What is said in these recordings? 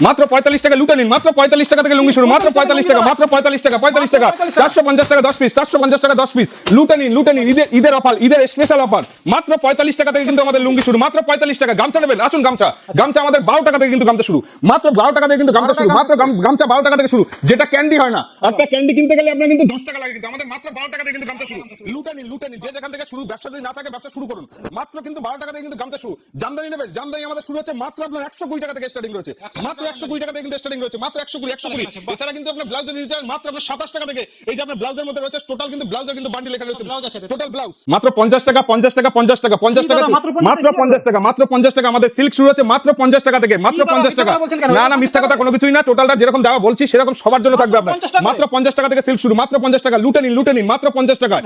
মাত্র পঁয়তাল্লিশ টাকা লুটে নিন মাত্র পঁয়তাল্লিশ টাকা থেকে লুঙ্গি শুরু মাত্র পঁয়তাল্লিশ টাকা মাত্র পঁয়তাল্লিশ টাকা পঁয়তাল্লিশ টাকা চারশো পঞ্চাশ টাকা দশ পিস চারশো পঞ্চাশ টাকা দশ পিস লুটে নিন লুটে নিন ঈদের ঈদের অফার ঈদের স্পেশাল অফার মাত্র পঁয়তাল্লিশ টাকা থেকে কিন্তু আমাদের লুঙ্গি শুরু মাত্র পঁয়তাল্লিশ টাকা গামছা নেবেন আসুন গামছা গামছা আমাদের বারো টাকা থেকে কিন্তু গামছা শুরু মাত্র বারো টাকা থেকে কিন্তু গামছা শুরু মাত্র গামছা বারো টাকা থেকে শুরু যেটা ক্যান্ডি হয় না একটা ক্যান্ডি কিনতে গেলে আপনার কিন্তু দশ টাকা লাগে কিন্তু আমাদের মাত্র বারো টাকা থেকে কিন্তু গামছা শুরু লুটে নিন লুটে নিন যে যেখান থেকে শুরু ব্যবসা যদি না থাকে ব্যবসা শুরু করুন মাত্র কিন্তু বারো টাকা থেকে কিন্তু গামছা শুরু জামদানি নেবেন জামদানি আমাদের শুরু হচ্ছে মাত্র আপনার একশো কুড়ি টাকা থেকে স্টার্টিং রয়েছে মাত্র একশো কুড়ি টাকা থেকে কিন্তু স্টার্টিং রয়েছে মাত্র একশো কুড়ি একশো কুড়ি এছাড়া কিন্তু আপনার ব্লাউজ যদি নিতে চান মাত্র আপনার সাতাশ টাকা থেকে এই যে আপনার ব্লাউজের মধ্যে রয়েছে টোটাল কিন্তু ব্লাউজের কিন্তু বান্ডিল লেখা রয়েছে। ব্লাউজ আছে টোটাল ব্লাউজ মাত্র পঞ্চাশ টাকা পঞ্চাশ টাকা পঞ্চাশ টাকা পঞ্চাশ টাকা মাত্র 50 মাত্র টাকা? পঞ্চাশ টাকা মাত্র পঞ্চাশ টাকা আমাদের সিল্ক শুরু হচ্ছে মাত্র পঞ্চাশ টাকা থেকে মাত্র পঞ্চাশ টাকা? না না মিথ্যা কথা কোনো কিছুই না টোটালটা যেরকম দেওয়া বলছি সেরকম সবার জন্য থাকবে আপনার। মাত্র পঞ্চাশ টাকা থেকে সিল্ক শুরু মাত্র পঞ্চাশ টাকা লুটে নিন লুটে নিন মাত্র পঞ্চাশ টাকা।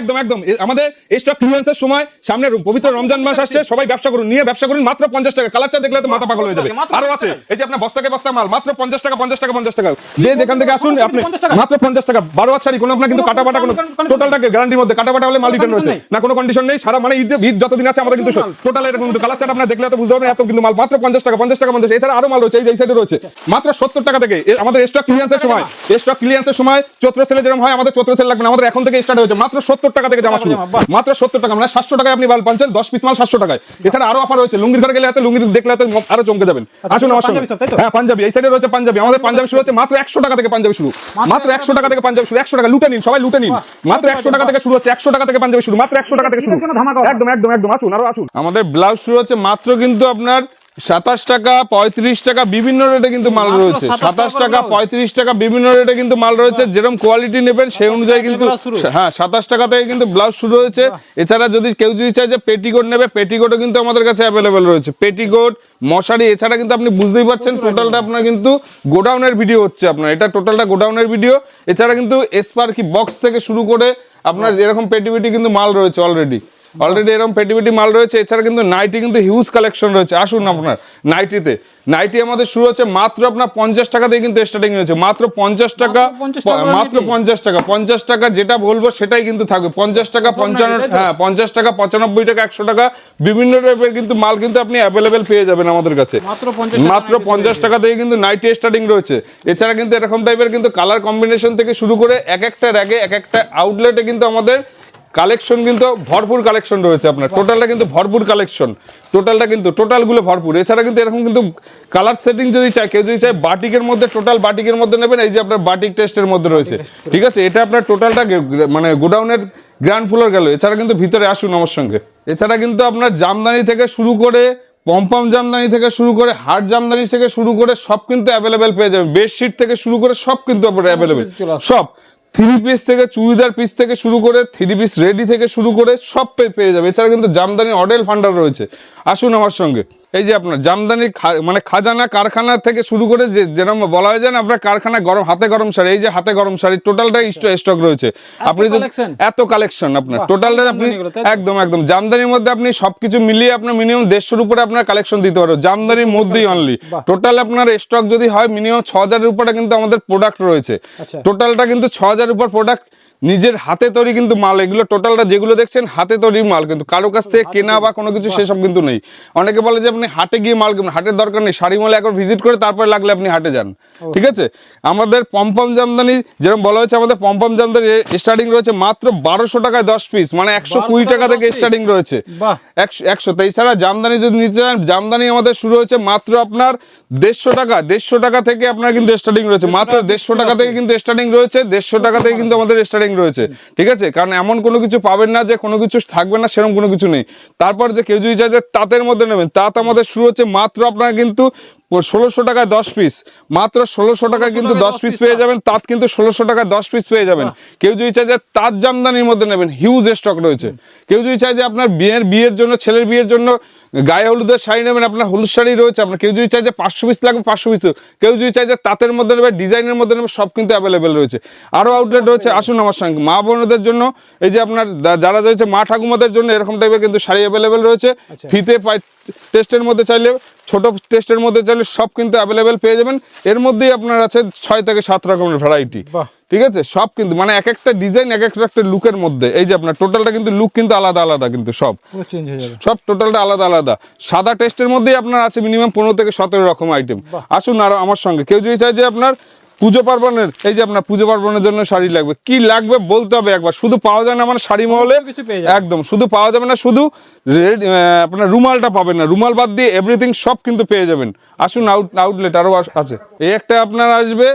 একদম একদম। আমাদের স্টক ক্লিয়ারেন্সের সময় সামনে পবিত্র রমজান মাস আসছে সবাই ব্যবসা করুন নিয়ে ব্যবসা করুন মাত্র পঞ্চাশ টাকা। কালারটা দেখলে তো মাথা পাগল হয়ে যাবে। আরও আছে এই যে আপনার বস্তাকে বস্তা মাল? মাত্র পঞ্চাশ টাকা পঞ্চাশ টাকা পঞ্চাশ টাকা। যে যেখান থেকে আসুন আপনি মাত্র পঞ্চাশ টাকা। বারো হাত শাড়ি কোনো আপনার কিন্তু কাটা বাটা কোনো কোনো- কোনো- টোটালটাকে গ্যারান্টির মধ্যে। কাটা বাটা হলে মাল রিটার্ন condition না কোনো কন্ডিশন নেই। সারা মানে ঈদ ঈদ যতদিন আছে আমাদের কিন্তু টোটাল এরকম কিন্তু কালার চার্ট আপনার দেখলে তো বুঝতে পারবেন এত কিন্তু মাল। মাত্র পঞ্চাশ টাকা পঞ্চাশ টাকা পঞ্চাশ এছাড়া আরও মাল রয়েছে এই সাইডে রয়েছে। মাত্র সত্তর টাকা থেকে। আমাদের স্টক ক্লিয়ারেন্সের সময় স্টক ক্লিয়ারেন্সের সময় চৈত্র সেলে যেরকম হয় আমাদের চৈত্র সেল লাগবে আমাদের এখন থেকে স্টার্ট হয়েছে। মাত্র সত্তর টাকা থেকে জামা শুরু। মাত্র সত্তর টাকা মানে সাতশো টাকায় আপনি মাল পাচ্ছেন দশ পিস মাল সাতশো টাকায়। এছাড়া আরও অফার রয়েছে। লুঙ্গির ঘরে গেলে এত লুঙ্গি দেখলে এত আরও চমকে যাবেন। আসুন আমার সঙ্গে। পাঞ্জাবি সব, তাই তো? হ্যাঁ পাঞ্জাবি এই সাইডে রয়েছে পাঞ্জাবি আমাদের পাঞ্জাবি শুরু হচ্ছে মাত্র একশো টাকা থেকে পাঞ্জাবি শুরু মাত্র একশো টাকা থেকে পাঞ্জাবি শুরু একশো টাকা লুটে নিন সবাই লুটে নিন মাত্র একশো টাকা? থেকে শুরু হচ্ছে একশো টাকা থেকে পাঞ্জাবি শুরু মাত্র একশো টাকা থেকে শুরু। একদম একদম একদম আসুন আরও আসুন আমাদের ব্লাউজ শুরু হচ্ছে মাত্র কিন্তু আপনার সাতাশ টাকা পঁয়ত্রিশ টাকা বিভিন্ন রেটে কিন্তু মাল রয়েছে। সাতাশ টাকা পঁয়ত্রিশ টাকা বিভিন্ন রেটে কিন্তু মাল রয়েছে। যেরকম কোয়ালিটি নেবেন সেই অনুযায়ী কিন্তু। হ্যাঁ সাতাশ টাকা থেকে কিন্তু ব্লাউজ শুরু হয়েছে। এছাড়া যদি কেউ যদি চায় যে পেটিকোট নেবে পেটিকোটও কিন্তু আমাদের কাছে অ্যাভেলেবেল রয়েছে। পেটিকোট মশারি এছাড়া কিন্তু আপনি বুঝতেই পারছেন টোটালটা আপনার কিন্তু গোডাউনের ভিডিও হচ্ছে আপনার। এটা টোটালটা গোডাউনের ভিডিও এছাড়া কিন্তু এসপার কি বক্স থেকে শুরু করে আপনার যেরকম পেটি পেটি কিন্তু মাল রয়েছে অলরেডি অলরেডি এরকম পেটি পেটি মাল রয়েছে এছাড়া কিন্তু নাইটি কিন্তু হিউজ কালেকশন রয়েছে। আসুন আপনার নাইটিতে নাইটি আমাদের শুরু হচ্ছে মাত্র আপনার পঞ্চাশ টাকা দিয়ে কিন্তু স্টার্টিং হয়েছে। মাত্র পঞ্চাশ টাকা মাত্র 50 টাকা করে মাত্র নাইটি? পঞ্চাশ টাকা। পঞ্চাশ টাকা যেটা বলব সেটাই কিন্তু থাকবে। পঞ্চাশ টাকা পঞ্চান্ন? হ্যাঁ পঞ্চাশ টাকা পঁচানব্বই টাকা একশো টাকা বিভিন্ন টাইপের কিন্তু মাল কিন্তু আপনি অ্যাভেলেবেল পেয়ে যাবেন আমাদের কাছে। মাত্র 50 টাকা মাত্র নাইটি পঞ্চাশ টাকা থেকে কিন্তু নাইটি স্টার্টিং রয়েছে। এছাড়া কিন্তু এরকম টাইপের কিন্তু কালার কম্বিনেশন থেকে শুরু করে এক একটা র্যাগে এক একটা আউটলেটে কিন্তু আমাদের কালেকশন কিন্তু ভরপুর কালেকশন রয়েছে আপনার। টোটালটা কিন্তু ভরপুর কালেকশন। টোটালটা কিন্তু টোটালগুলো ভরপুর। এছাড়া কিন্তু এরকম কিন্তু কালার সেটিং যদি চায় কেউ যদি চায় বাটিকের মধ্যে টোটাল বাটিকের মধ্যে নেবেন এই যে আপনার বাটিক টেস্টের মধ্যে রয়েছে। ঠিক আছে? এটা আপনার টোটালটা মানে গোডাউনের গ্র্যান্ড ফ্লোর গেল। এছাড়া কিন্তু ভিতরে আসুন আমার সঙ্গে। এছাড়া কিন্তু আপনার জামদানি থেকে শুরু করে পম্পম জামদানি থেকে শুরু করে হার্ড জামদানি থেকে শুরু করে সব কিন্তু অ্যাভেলেবেল পেয়ে যাবেন। বেডশিট থেকে শুরু করে সব কিন্তু আপনার অ্যাভেলেবেল। সব। থ্রি পিস থেকে চুড়িদার পিস থেকে শুরু করে থ্রি পিস রেডি থেকে শুরু করে সব পেয়ে পেয়ে যাবে। এছাড়া কিন্তু জামদানি অডেল ফান্ডার রয়েছে। আসুন আমার সঙ্গে। এই যে আপনার জামদানি মানে খাজানা কারখানা থেকে শুরু করে যে যেরকম বলা হয় যেন আপনার কারখানা গরম হাতে গরম শাড়ি এই যে হাতে গরম শাড়ি টোটালটা স্টক রয়েছে। আপনি এত কালেকশন আপনার। টোটালটা আপনি? একদম একদম। জামদানির মধ্যে আপনি সবকিছু মিলিয়ে আপনার মিনিমাম দেড়শোর উপরে আপনার কালেকশন দিতে পারো জামদানির মধ্যেই অনলি টোটাল আপনার স্টক যদি হয় মিনিমাম ছ হাজারের উপরে কিন্তু আমাদের প্রোডাক্ট রয়েছে। আচ্ছা। টোটালটা কিন্তু ছ হাজার উপর প্রোডাক্ট নিজের হাতে তৈরি কিন্তু মাল এগুলো টোটালটা যেগুলো দেখছেন হাতে তৈরি মাল কিন্তু। কারও কাছ থেকে কেনা বা কোনো কিছু সেসব কিন্তু নেই। অনেকে বলে যে আপনি হাটে গিয়ে মাল কিনবেন হাটের দরকার নেই। শাড়ি মলে একবার ভিজিট করে তারপরে লাগলে আপনি হাটে যান। ঠিক আছে? আমাদের পম্পম জামদানি যেরকম বলা হয়েছে আমাদের পম্পম জামদানি স্টার্টিং রয়েছে মাত্র বারোশো টাকায় দশ পিস মানে একশো কুড়ি টাকা থেকে স্টার্টিং রয়েছে। একশো একশো। তো এছাড়া জামদানি যদি নিতে চান জামদানি আমাদের শুরু হয়েছে মাত্র আপনার দেড়শো টাকা। দেড়শো টাকা থেকে আপনার কিন্তু স্টার্টিং রয়েছে। মাত্র দেড়শো টাকা থেকে কিন্তু স্টার্টিং রয়েছে। দেড়শো টাকা থেকে কিন্তু আমাদের স্টার্টিং রয়েছে। ঠিক আছে? কারণ এমন কোনো কিছু পাবেন না যে কোনো কিছু থাকবে না, সেরকম কোনো কিছু নেই। তারপর যে কেউ যদি চাই যে তাঁতের মধ্যে নেবেন, তাঁত আমাদের শুরু হচ্ছে মাত্র আপনারা কিন্তু ষোলোশো টাকায় দশ পিস মাত্র ষোলোশো টাকায় কিন্তু দশ পিস পেয়ে যাবেন। তাঁত কিন্তু ষোলোশো টাকায় দশ পিস পেয়ে যাবেন। কেউ যদি চায় যে তাঁত জামদানির মধ্যে নেবেন হিউজ স্টক রয়েছে। কেউ যদি চায় যে আপনার বিয়ের বিয়ের জন্য ছেলের বিয়ের জন্য গায়ে হলুদের শাড়ি নেবেন আপনার হলুদ শাড়ি রয়েছে আপনার কেউ যদি চায় যে পাঁচশো পিস লাগবে পাঁচশো পিস কেউ যদি চায় যে তাঁতের মধ্যে নেবে ডিজাইনের মধ্যে নেবে সব কিন্তু অ্যাভেলেবেল রয়েছে। আরও আউটলেট রয়েছে আসুন আমার সঙ্গে। মা বোনদের জন্য এই যে আপনার যারা রয়েছে মা ঠাকুমাদের জন্য এরকম টাইপের কিন্তু শাড়ি অ্যাভেলেবেল রয়েছে। ফিতে পাই টেস্টের মধ্যে চাইলে ছোট টেস্টের মধ্যে চাইলে স্টাইলের সব কিন্তু অ্যাভেলেবেল পেয়ে যাবেন। এর মধ্যেই আপনার আছে ছয় থেকে সাত রকমের ভ্যারাইটি ঠিক আছে? সব কিন্তু মানে এক একটা ডিজাইন এক একটা একটা লুকের মধ্যে। এই যে আপনার টোটালটা কিন্তু লুক কিন্তু আলাদা আলাদা কিন্তু সব। সব টোটালটা আলাদা আলাদা। সাদা টেস্টের মধ্যেই আপনার আছে মিনিমাম পনেরো থেকে সতেরো রকম আইটেম আসুন আর আমার সঙ্গে। কেউ যদি চায় যে আপনার পুজো পার্বণের এই যে আপনার পুজো পার্বণের জন্য শাড়ি লাগবে। কি লাগবে বলতে হবে একবার। শুধু পাওয়া যায় না আমার শাড়ি মহলে কিছু পেয়ে যায় একদম শুধু পাওয়া যাবে না শুধু আপনার রুমালটা পাবেন না। রুমাল বাদ দিয়ে এভরিথিং সব কিন্তু পেয়ে যাবেন। আসুন আউট আউটলেট আরও আছে। এই একটা আপনার আসবে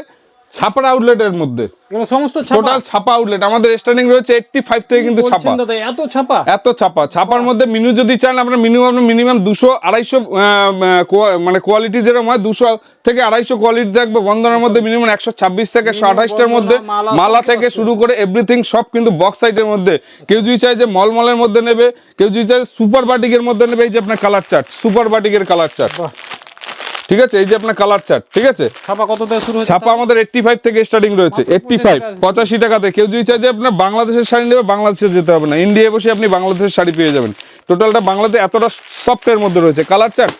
ছাপার আউটলেটের মধ্যে। সমস্ত টোটাল ছাপা আউটলেট আমাদের স্ট্যান্ডিং রয়েছে এইটটি ফাইভ থেকে কিন্তু ছাপা। এত ছাপা? এত ছাপা। ছাপার মধ্যে মিনু যদি চান আপনার মিনিমাম দুশো আড়াইশো মানে কোয়ালিটি যেরকম হয় দুশো থেকে আড়াইশো কোয়ালিটি থাকবে। বন্ধনের মধ্যে মিনিমাম একশো ছাব্বিশ থেকে একশো আঠাশটার মধ্যে। মালা, থেকে শুরু করে এভরিথিং সব কিন্তু বক্স সাইডের মধ্যে। কেউ যদি চায় যে মলমলের মধ্যে নেবে কেউ যদি চায় সুপার বাটিকের মধ্যে নেবে এই যে আপনার কালার চার্ট সুপার বাটিকের কালার চার্ট। ঠিক আছে? এই যে আপনার কালার চার্ট ঠিক আছে? ছাপা কত থেকে শুরু হচ্ছে ছাপা আমাদের এইটটি ফাইভ থেকে স্টার্টিং রয়েছে। মাত্র এইটটি 85 টাকা। পঁচাশি টাকাতে। কেউ যদি চায় যে আপনার বাংলাদেশের শাড়ি নেবে বাংলাদেশে যেতে হবে না। ইন্ডিয়ায় বসে আপনি বাংলাদেশের শাড়ি পেয়ে যাবেন। টোটালটা বাংলাতে এতটা সফটের মধ্যে রয়েছে। কালার চার্ট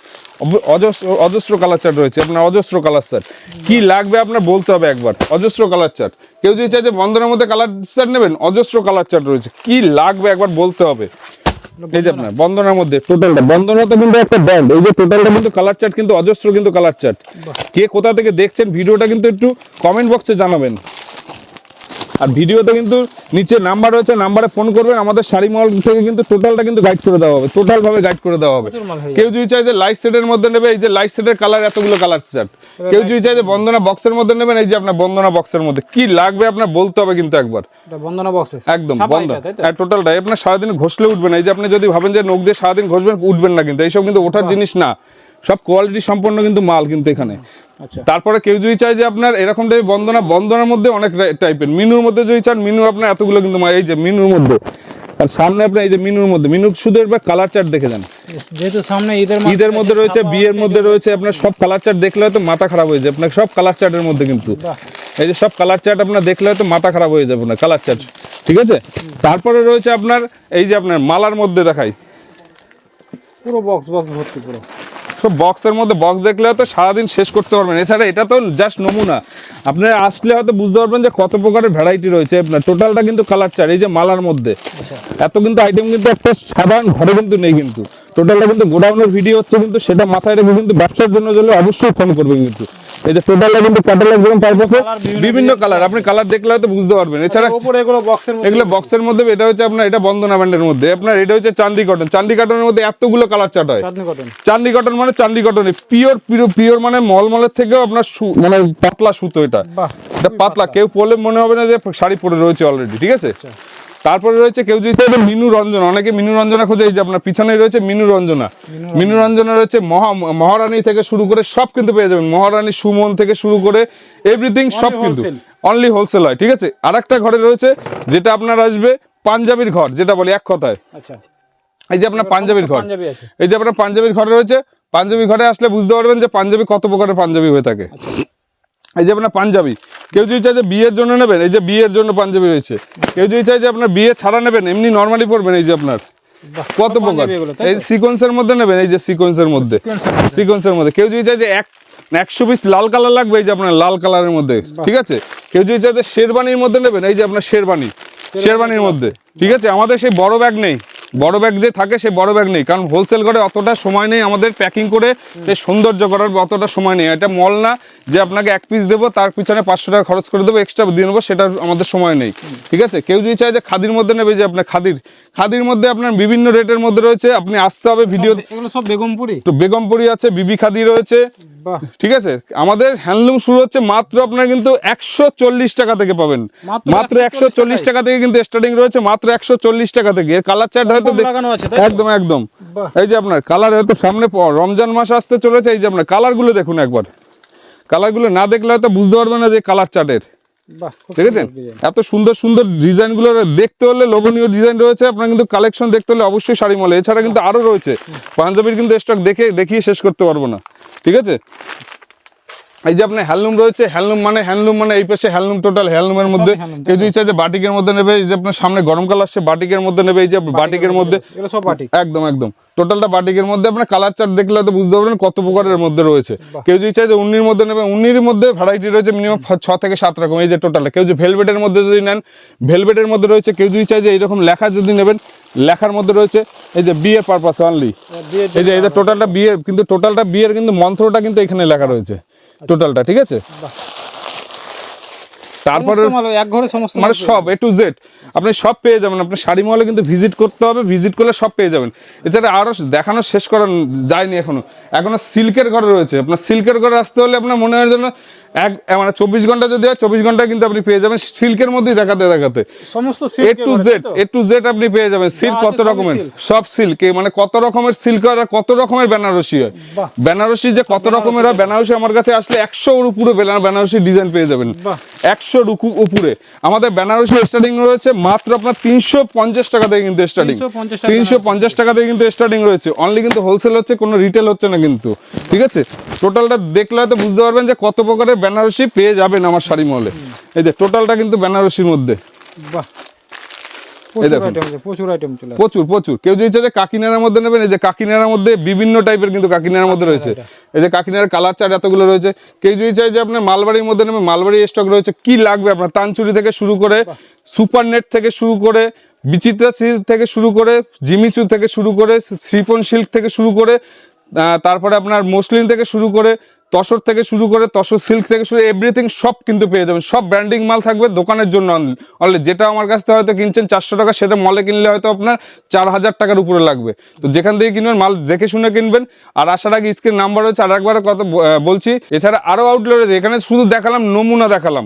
অজস্র অজস্র কালার চার্ট রয়েছে। আপনার অজস্র কালার চার্ট কি লাগবে আপনার বলতে হবে একবার। অজস্র কালার চার্ট কেউ যদি চায় যে বন্ধনের মধ্যে কালার চার্ট নেবেন অজস্র কালার চার্ট রয়েছে। কি লাগবে একবার বলতে হবে। এই যে আপনার বন্ধনের মধ্যে টোটালটা তো কিন্তু একটা ব্যান্ড এই যে টোটালটা কিন্তু কালার চার্ট কিন্তু অজস্র কিন্তু কালার চার্ট কে কোথা থেকে দেখছেন ভিডিওটা কিন্তু একটু কমেন্ট বক্সে জানাবেন। আর ভিডিওতে কিন্তু নিচে নাম্বার রয়েছে নাম্বারে ফোন করবেন আমাদের শাড়ি মল থেকে কিন্তু টোটালটা কিন্তু গাইড করে দেওয়া হবে টোটাল ভাবে গাইড করে দেওয়া হবে। কেউ যদি চায় যে লাইট সেটের মধ্যে নেবে এই যে লাইট সেটের কালার এতগুলো কালার চার্ট কেউ যদি চায় যে বন্দনা বক্সের মধ্যে নেবেন এই যে আপনার বন্দনা বক্সের মধ্যে। কি লাগবে আপনার বলতে হবে কিন্তু একবার। বন্দনা বক্সে একদম বন্ধ হ্যাঁ টোটালটাই আপনার সারাদিন ঘষলে উঠবেন এই যে আপনি যদি ভাবেন যে নখ দিয়ে সারাদিন ঘষবেন উঠবেন না কিন্তু। এইসব কিন্তু ওঠার জিনিস না। সব কোয়ালিটি সম্পন্ন কিন্তু মাল কিন্তু এখানে। আচ্ছা। তারপরে কেউ যদি চায় যে আপনার এরকম টাইপ বন্দনা বন্দনার মধ্যে অনেক টাইপের মিনুর মধ্যে যদি চান মিনু আপনার এতগুলো কিন্তু এই যে মিনুর মধ্যে। আর সামনে আপনার এই যে মিনুর মধ্যে মিনুর শুধু এবার কালার চার্ট দেখে যান। যেহেতু সামনে ঈদের ঈদের মধ্যে রয়েছে বিয়ের মধ্যে রয়েছে আপনার সব কালার চার্ট দেখলে হয়তো মাথা খারাপ হয়ে যায় আপনার সব কালার চার্টের মধ্যে কিন্তু। এই যে সব কালার চার্ট আপনার দেখলে হয়তো মাথা খারাপ হয়ে যাবে না কালার চার্ট ঠিক আছে? তারপরে রয়েছে আপনার এই যে আপনার মালার মধ্যে দেখাই। পুরো বক্স বক্স ভর্তি পুরো। সব বক্সের মধ্যে বক্স দেখলে হয়তো সারাদিন শেষ করতে পারবেন। এছাড়া এটা তো জাস্ট নমুনা। আপনারা আসলে হয়তো বুঝতে পারবেন যে কত প্রকারের ভ্যারাইটি রয়েছে। আপনার টোটালটা কিন্তু কালার চার এই যে মালার মধ্যে। এত কিন্তু আইটেম কিন্তু একটা সাধারণ ঘরে কিন্তু নেই কিন্তু। টোটালটা কিন্তু গোডাউনের ভিডিও হচ্ছে কিন্তু সেটা মাথায় রেখে কিন্তু ব্যবসার জন্য জন্য অবশ্যই ফোন করবেন কিন্তু। এই যে টোটালটা কিন্তু ক্যাটালগ বিভিন্ন কালার আপনি কালার দেখলে হয়তো বুঝতে পারবেন। এছাড়া উপরে এগুলো বক্সের মধ্যে এগুলো বক্সের মধ্যে এটা হচ্ছে আপনার এটা বন্দনা ব্যান্ডের মধ্যে। আপনার এটা হচ্ছে চান্দি কটন চান্দি কটনের মধ্যে এতগুলো কালার চার্ট হয়। কটন চান্দি কটন মানে Chandi cotton pure pure pure মানে মলমলের থেকেও আপনার সু- মানে পাতলা সুতো এটা। এটা পাতলা। কেউ পরলে মনে হবে না যে শাড়ি পরে রয়েছে অলরেডি ঠিক আছে? তারপরে রয়েছে কেউ যদি চাইবে মিনু রঞ্জনা অনেকে মিনু রঞ্জনা খোঁজে এই যে আপনার পিছনে রয়েছে মিনু রঞ্জনা। মিনু রঞ্জনা। রয়েছে মহা মহারানী থেকে শুরু করে সব কিন্তু পেয়ে যাবেন। মহারানী সুমন থেকে শুরু করে এভরিথিং সব কিন্তু। অনলি হোলসেল হয় ঠিক আছে? আর একটা ঘরে রয়েছে যেটা আপনার আসবে পাঞ্জাবির ঘর যেটা বলি এক কথায়। আচ্ছা। এই যে আপনার পাঞ্জাবির ঘর। এই যে আপনার পাঞ্জাবির ঘরে রয়েছে পাঞ্জাবি ঘরে আসলে বুঝতে পারবেন যে পাঞ্জাবি কত প্রকারের পাঞ্জাবি হয়ে থাকে। এই যে আপনার পাঞ্জাবি কেউ যদি চাই যে বিয়ের জন্য নেবেন এই যে বিয়ের জন্য পাঞ্জাবি রয়েছে কেউ যদি চায় যে আপনার বিয়ে ছাড়া নেবেন এমনি নর্মালি পরবেন এই যে আপনার। কত প্রকার? এই সিকোয়েন্সের মধ্যে নেবেন এই যে সিকোয়েন্সের মধ্যে। সিকোয়েন্সের মধ্যে। কেউ যদি চাই যে এক একশো পিস লাল কালার লাগবে এই যে আপনার লাল কালারের মধ্যে ঠিক আছে? কেউ যদি চাই যে শেরবানির মধ্যে নেবেন এই যে আপনার শেরবানি শেরবানির মধ্যে ঠিক আছে? আমাদের সেই বড় ব্যাগ নেই। বড় ব্যাগ যে থাকে সেই বড় ব্যাগ নেই। কারণ হোলসেল করে অতটা সময় নেই আমাদের প্যাকিং করে সৌন্দর্য করার অতটা সময় নেই। এটা মল না যে আপনাকে এক পিস দেবো তার পিছনে পাঁচশো টাকা খরচ করে দেবো এক্সট্রা দিয়ে নেব সেটার আমাদের সময় নেই। ঠিক আছে? কেউ যদি চায় যে খাদির মধ্যে নেবে যে আপনার খাদির। খাদির মধ্যে আপনার বিভিন্ন রেটের মধ্যে রয়েছে আপনি আসতে হবে ভিডিও এগুলো সব বেগমপুরি? তো বেগমপুরি আছে বিবি খাদি রয়েছে। ঠিক আছে? আমাদের হ্যান্ডলুম শুরু হচ্ছে মাত্র আপনার কিন্তু একশো চল্লিশ টাকা থেকে পাবেন। মাত্র মাত্র একশো চল্লিশ টাকা থেকে কিন্তু স্টার্টিং রয়েছে মাত্র একশো চল্লিশ টাকা থেকে। এর কালার চার্ট হয়তো? একদম একদম। এই যে আপনার কালার হয়তো সামনে রমজান মাস আসতে চলেছে এই যে আপনার কালারগুলো দেখুন একবার। কালারগুলো না দেখলে হয়তো বুঝতে পারবেন না যে কালার চার্টের ঠিক আছে? এত সুন্দর সুন্দর ডিজাইনগুলো দেখতে হলে লোভনীয় ডিজাইন রয়েছে। আপনার কিন্তু কালেকশন দেখতে হলে অবশ্যই শাড়ি মলে। এছাড়া কিন্তু আরও রয়েছে। পাঞ্জাবির কিন্তু স্টক দেখে দেখিয়ে শেষ করতে পারব না। ঠিক আছে? এই যে আপনার হ্যান্ডলুম রয়েছে হ্যান্ডলুম মানে হ্যান্ডলুম মানে এই পাশে হ্যান্ডলুম টোটাল হ্যান্ডলুমের মধ্যে কেউ যদি চাই যে বাটিকের মধ্যে নেবে এই যে আপনার সামনে গরমকাল আসছে বাটিকের মধ্যে নেবে এই যে বাটিকের মধ্যে সব বাটিক। একদম একদম। টোটালটা বাটিকের মধ্যে আপনার কালার চার্ট দেখলে হয়তো বুঝতে পারবেন কত প্রকারের মধ্যে রয়েছে। কেউ যদি চাই যে উন্নির মধ্যে নেবে উন্নির মধ্যে ভ্যারাইটি রয়েছে মিনিমাম ছ থেকে সাত রকম এই যে টোটালটা কেউ যে ভেলভেটের মধ্যে যদি নেন ভেলভেটের মধ্যে রয়েছে কেউ যদি চাই যে এইরকম লেখা যদি নেবেন লেখার মধ্যে রয়েছে এই যে বিয়ের পারপাস অনলি এই যে এই যে টোটালটা বিয়ের কিন্তু টোটালটা বিয়ের কিন্তু মন্ত্রটা কিন্তু এখানে লেখা রয়েছে। টোটালটা ঠিক আছে? তারপরে এক ঘরে সমস্ত মানে সব এ টু জেড আপনি সব পেয়ে যাবেন আপনি শাড়ি মহলে কিন্তু ভিজিট করতে হবে ভিজিট করলে সব পেয়ে যাবেন। এছাড়া আরও দেখানো শেষ করা যায়নি এখনও। এখনও সিল্কের ঘরে রয়েছে। আপনার সিল্কের ঘরে আসতে হলে আপনার মনে হয় যেন এক মানে চব্বিশ ঘণ্টা যদি হয় চব্বিশ ঘণ্টা কিন্তু আপনি পেয়ে যাবেন সিল্কের মধ্যেই দেখাতে দেখাতে। সমস্ত A to Z A to Z আপনি পেয়ে যাবেন। সিল্ক কত রকমের? সব সিল্ক। মানে কত রকমের সিল্ক আর কত রকমের বেনারসি হয়? বেনারসি যে কত রকমের হয় বেনারসি আমার কাছে আসলে একশো উপরে বেনা- বেনারসি ডিজাইন পেয়ে যাবেন। বাহ। একশোর উপরে। আমাদের বেনারসি স্টার্টিং রয়েছে মাত্র আপনার তিনশো পঞ্চাশ টাকা থেকে কিন্তু স্টার্টিং তিনশো পঞ্চাশ টাকা থেকে কিন্তু স্টার্টিং রয়েছে। অনলি কিন্তু হোলসেল হচ্ছে কোনো রিটেল হচ্ছে না কিন্তু। ঠিক আছে? টোটালটা দেখলে হয়তো বুঝতে পারবেন যে কত প্রকারের বেনারসি পেয়ে যাবেন আমার শাড়ি মহলে এই যে টোটালটা কিন্তু বেনারসির মধ্যে। বাহ। প্রচুর আইটেম প্রচুর চলে প্রচুর প্রচুর। কেউ যদি চাই যে কাকিনাড়ার মধ্যে নেবেন এই যে কাকিনাড়ার মধ্যে বিভিন্ন টাইপের কিন্তু কাকিনাড়ার মধ্যে রয়েছে। এই যে কাকিনাড়ার কালার চার্ট এতগুলো রয়েছে। কেউ যদি চাই যে আপনার মালবাড়ির মধ্যে নেবেন মালবাড়ি স্টক রয়েছে কি লাগবে আপনার? তানচুরি থেকে শুরু করে সুপার নেট থেকে শুরু করে বিচিত্রা সিল্ক থেকে শুরু করে জিমিচু থেকে শুরু করে শ্রীপন সিল্ক থেকে শুরু করে তারপরে আপনার মসলিন থেকে শুরু করে তসর থেকে শুরু করে তসর সিল্ক থেকে শুরু এভরিথিং সব কিন্তু পেয়ে যাবেন। সব ব্র্যান্ডিং মাল থাকবে দোকানের জন্য অনলি যেটা আমার কাছ থেকে হয়তো কিনছেন চারশো টাকা, সেটা মলে কিনলে হয়তো আপনার চার হাজার টাকার উপরে লাগবে। তো যেখান থেকে কিনবেন, মাল দেখে শুনে কিনবেন। আর আসার আগে স্ক্রিন নাম্বার হচ্ছে আর একবার কথা বলছি, এছাড়া আরও আউটলেট এখানে শুধু দেখালাম, নমুনা দেখালাম।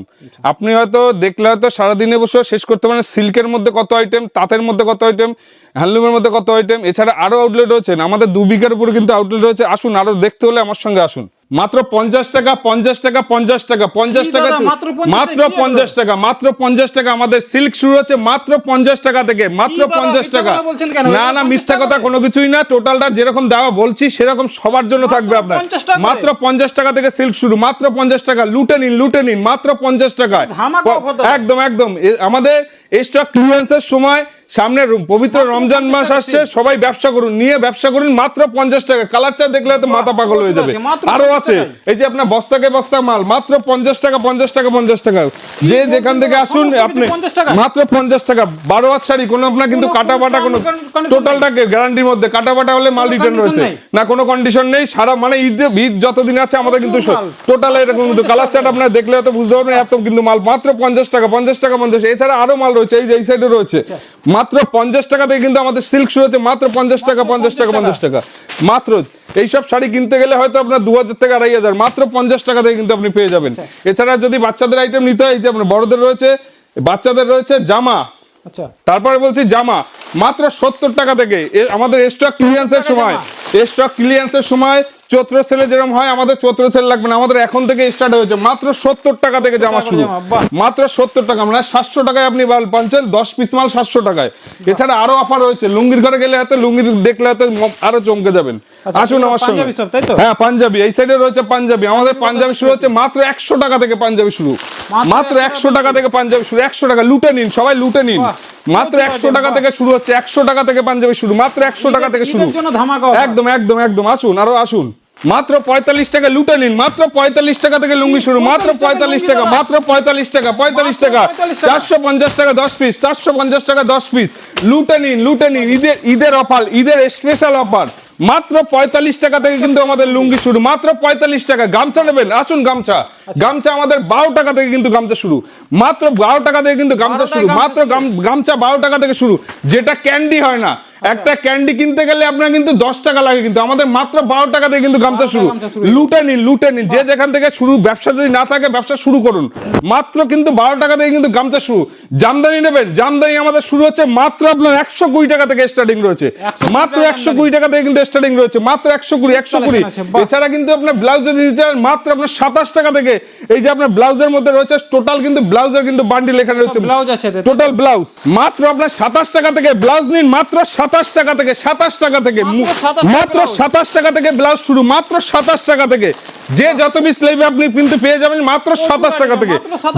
আপনি হয়তো দেখলে হয়তো সারাদিনে বসে শেষ করতে পারেন সিল্কের মধ্যে কত আইটেম তাঁতের মধ্যে কত আইটেম হ্যান্ডলুমের মধ্যে কত আইটেম এছাড়া আরও আউটলেট রয়েছে। আমাদের দু বিঘার উপরে কিন্তু আউটলেট রয়েছে। আসুন আরও দেখতে হলে আমার সঙ্গে আসুন। মাত্র পঞ্চাশ টাকা পঞ্চাশ টাকা পঞ্চাশ টাকা পঞ্চাশ টাকা মাত্র 50 মাত্র কি হলো? পঞ্চাশ টাকা মাত্র পঞ্চাশ টাকা আমাদের সিল্ক শুরু হচ্ছে মাত্র পঞ্চাশ টাকা থেকে মাত্র পঞ্চাশ টাকা? না না 50 মিথ্যা কথা কোনো কিছুই না টোটালটা যেরকম দেওয়া বলছি সেরকম সবার জন্য থাকবে আপনার 50 টাকা করে? মাত্র পঞ্চাশ টাকা থেকে সিল্ক শুরু মাত্র পঞ্চাশ টাকা লুটে নিন লুটে নিন মাত্র পঞ্চাশ টাকায় দাদা। একদম একদম আমাদের স্টক ক্লিয়ারেন্সের সময় সামনে পবিত্র রমজান মাস আসছে সবাই ব্যবসা করুন নিয়ে ব্যবসা করুন মাত্র পঞ্চাশ টাকা। কালার চা দেখলে তো মাথা পাগল হয়ে যাবে। আরও আছে। এই যে আপনার বস্তাকে বস্তা মাল মাত্র পঞ্চাশ টাকা পঞ্চাশ টাকা পঞ্চাশ টাকা। যে যেখান থেকে আসুন আপনি মাত্র পঞ্চাশ টাকা। বারো হাত শাড়ি কোনো আপনার কিন্তু কাটা বাটা কোনো টোটালটাকে গ্যারান্টির মধ্যে। কাটা বাটা হলে মাল রিটার্ন রয়েছে। না কোনো কন্ডিশন নেই। সারা মানে ঈদ ঈদ যতদিন আছে আমাদের কিন্তু টোটাল এরকম কিন্তু কালার চার্ট আপনার দেখলে হয়তো বুঝতে পারবেন এত কিন্তু মাল। মাত্র পঞ্চাশ টাকা পঞ্চাশ টাকা পঞ্চাশ। এছাড়া আরও মাল রয়েছে এই যে এই সাইডে রয়েছে। মাত্র পঞ্চাশ টাকা থেকে কিন্তু আমাদের সিল্ক হচ্ছে মাত্র পঞ্চাশ টাকা পঞ্চাশ টাকা পঞ্চাশ টাকা। মাত্র এইসব শাড়ি কিনতে গেলে হয়তো আপনার দু হাজার থেকে আড়াই হাজার। মাত্র পঞ্চাশ টাকা থেকে কিন্তু আপনি পেয়ে যাবেন। এছাড়া যদি বাচ্চাদের আইটেম নিতে হয় এই যে আপনার বড়দের রয়েছে বাচ্চাদের রয়েছে জামা। আচ্ছা। তারপরে বলছি জামা। মাত্র সত্তর টাকা থেকে। আমাদের স্টক ক্লিয়ারেন্সের সময়। স্টক ক্লিয়ারেন্সের সময় চৈত্র সেলে যেরকম হয় আমাদের চৈত্র সেল লাগবে না। আমাদের এখন থেকে স্টার্ট হয়েছে। মাত্র সত্তর টাকা থেকে জামা শুরু। মাত্র সত্তর টাকা মানে সাতশো টাকায় আপনি পাচ্ছেন দশ পিস মাল সাতশো টাকায়। এছাড়া আরও অফার রয়েছে। লুঙ্গির ঘরে গেলে হয়তো লুঙ্গির দেখলে হয়তো আরও চমকে যাবেন। আচ্ছা, আসুন আমার সঙ্গে? হ্যাঁ পাঞ্জাবি। এই সাইডে রয়েছে পাঞ্জাবি। আমাদের পাঞ্জাবি শুরু হচ্ছে মাত্র একশো টাকা থেকে পাঞ্জাবি শুরু। মাত্র মাত্র 100 একশো টাকা থেকে পাঞ্জাবি শুরু। একশো টাকা লুটে নিন সবাই লুটে নিন। মাত্র একশো টাকা থেকে শুরু হচ্ছে একশো টাকা থেকে পাঞ্জাবি শুরু। মাত্র একশো টাকা থেকে শুরু। একদম একদম একদম। আসুন আরও আসুন। মাত্র পঁয়তাল্লিশ টাকা লুটে নিন মাত্র পঁয়তাল্লিশ টাকা থেকে লুঙ্গি শুরু মাত্র পঁয়তাল্লিশ টাকা মাত্র পঁয়তাল্লিশ টাকা পঁয়তাল্লিশ টাকা চারশো পঞ্চাশ টাকা দশ পিস চারশো পঞ্চাশ টাকা দশ পিস লুটে নিন লুটে নিন ঈদের ঈদের অফার ঈদের স্পেশাল অফার মাত্র পঁয়তাল্লিশ টাকা থেকে কিন্তু আমাদের লুঙ্গি শুরু মাত্র পঁয়তাল্লিশ টাকা গামছা নেবেন আসুন গামছা গামছা আমাদের বারো টাকা থেকে কিন্তু গামছা শুরু মাত্র বারো টাকা থেকে কিন্তু গামছা শুরু মাত্র গাম- গামছা বারো টাকা থেকে শুরু যেটা ক্যান্ডি হয় না একটা ক্যান্ডি কিনতে গেলে আপনার কিন্তু দশ টাকা লাগে কিন্তু। আমাদের মাত্র বারো টাকা থেকে কিন্তু গামছা শুরু। লুটে নিন লুটে নিন। যে যেখান থেকে শুরু ব্যবসা যদি না থাকে ব্যবসা শুরু করুন। মাত্র কিন্তু বারো টাকা থেকে কিন্তু গামছা শুরু। জামদানি নেবেন। জামদানি আমাদের শুরু হচ্ছে মাত্র আপনার একশো কুড়ি টাকা থেকে স্টার্টিং রয়েছে। মাত্র একশো কুড়ি টাকা থেকে কিন্তু স্টার্টিং রয়েছে। মাত্র একশো কুড়ি একশো কুড়ি। এছাড়া কিন্তু আপনার ব্লাউজ যদি নিতে চান মাত্র আপনার সাতাশ টাকা থেকে। এই যে আপনার ব্লাউজের মধ্যে রয়েছে টোটাল কিন্তু ব্লাউজের কিন্তু বান্ডিল এখানে রয়েছে। ব্লাউজ আছে টোটাল ব্লাউজ মাত্র আপনার সাতাশ টাকা থেকে ব্লাউজ নিন মাত্র সাতাশ সাতাশ টাকা থেকে সাতাশ টাকা থেকে মাত্র 27 মাত্র টাকা। সাতাশ টাকা থেকে ব্লাউজ শুরু মাত্র সাতাশ টাকা থেকে। যে যত পিস নেবে আপনি কিন্তু পেয়ে যাবেন মাত্র সাতাশ টাকা থেকে।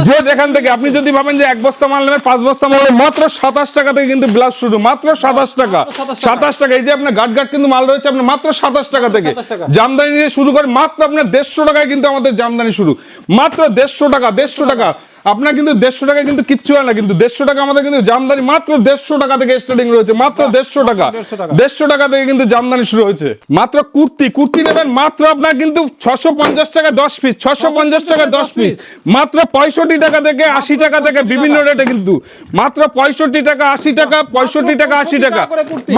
যে যেখান থেকে। আপনি যদি ভাবেন যে এক বস্তা মাল নেবেন পাঁচ বস্তা মাল মাত্র সাতাশ টাকা থেকে কিন্তু ব্লাউজ শুরু মাত্র সাতাশ টাকা। সাতাশ টাকা। এই যে আপনার গাট গাট কিন্তু মাল রয়েছে আপনার মাত্র সাতাশ টাকা থেকে। জামদানি দিয়ে শুরু করে মাত্র আপনার দেড়শো টাকায় কিন্তু আমাদের জামদানি শুরু। মাত্র দেড়শো টাকা দেড়শো টাকা। আপনার কিন্তু দেড়শো টাকায় কিন্তু কিচ্ছু হয় না কিন্তু দেড়শো টাকা আমাদের কিন্তু জামদানি মাত্র দেড়শো টাকা থেকে স্টার্টিং রয়েছে মাত্র দেড়শো টাকা। দেড়শো টাকা। থেকে কিন্তু জামদানি শুরু হয়েছে। মাত্র কুর্তি কুর্তি নেবেন মাত্র আপনার কিন্তু ছশো পঞ্চাশ টাকা দশ পিস ছশো পঞ্চাশ টাকা দশ পিস মাত্র পঁয়ষট্টি টাকা থেকে আশি টাকা থেকে বিভিন্ন রেটে কিন্তু। মাত্র পঁয়ষট্টি টাকা আশি টাকা পঁয়ষট্টি টাকা আশি টাকা।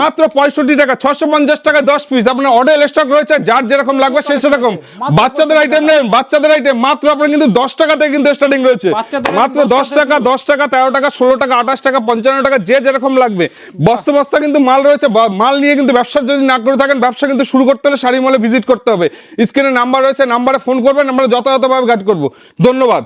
মাত্র পঁয়ষট্টি টাকা ছশো পঞ্চাশ টাকা দশ পিস আপনার অর্ডার স্টক রয়েছে যার যেরকম লাগবে সেই সেরকম। বাচ্চাদের আইটেম নেন বাচ্চাদের আইটেম মাত্র আপনার কিন্তু দশ টাকা থেকে কিন্তু স্টার্টিং রয়েছে। মাত্র দশ টাকা দশ টাকা তেরো টাকা ষোলো টাকা আঠাশ টাকা পঞ্চান্ন টাকা যে যেরকম লাগবে। বস্তা বস্তা কিন্তু মাল রয়েছে মাল নিয়ে কিন্তু ব্যবসা যদি না করে থাকেন ব্যবসা কিন্তু শুরু করতে হলে শাড়ি মলে ভিজিট করতে হবে। স্ক্রিনে নাম্বার রয়েছে নাম্বারে ফোন করবেন আমরা যথাযথভাবে গাইড করব। ধন্যবাদ।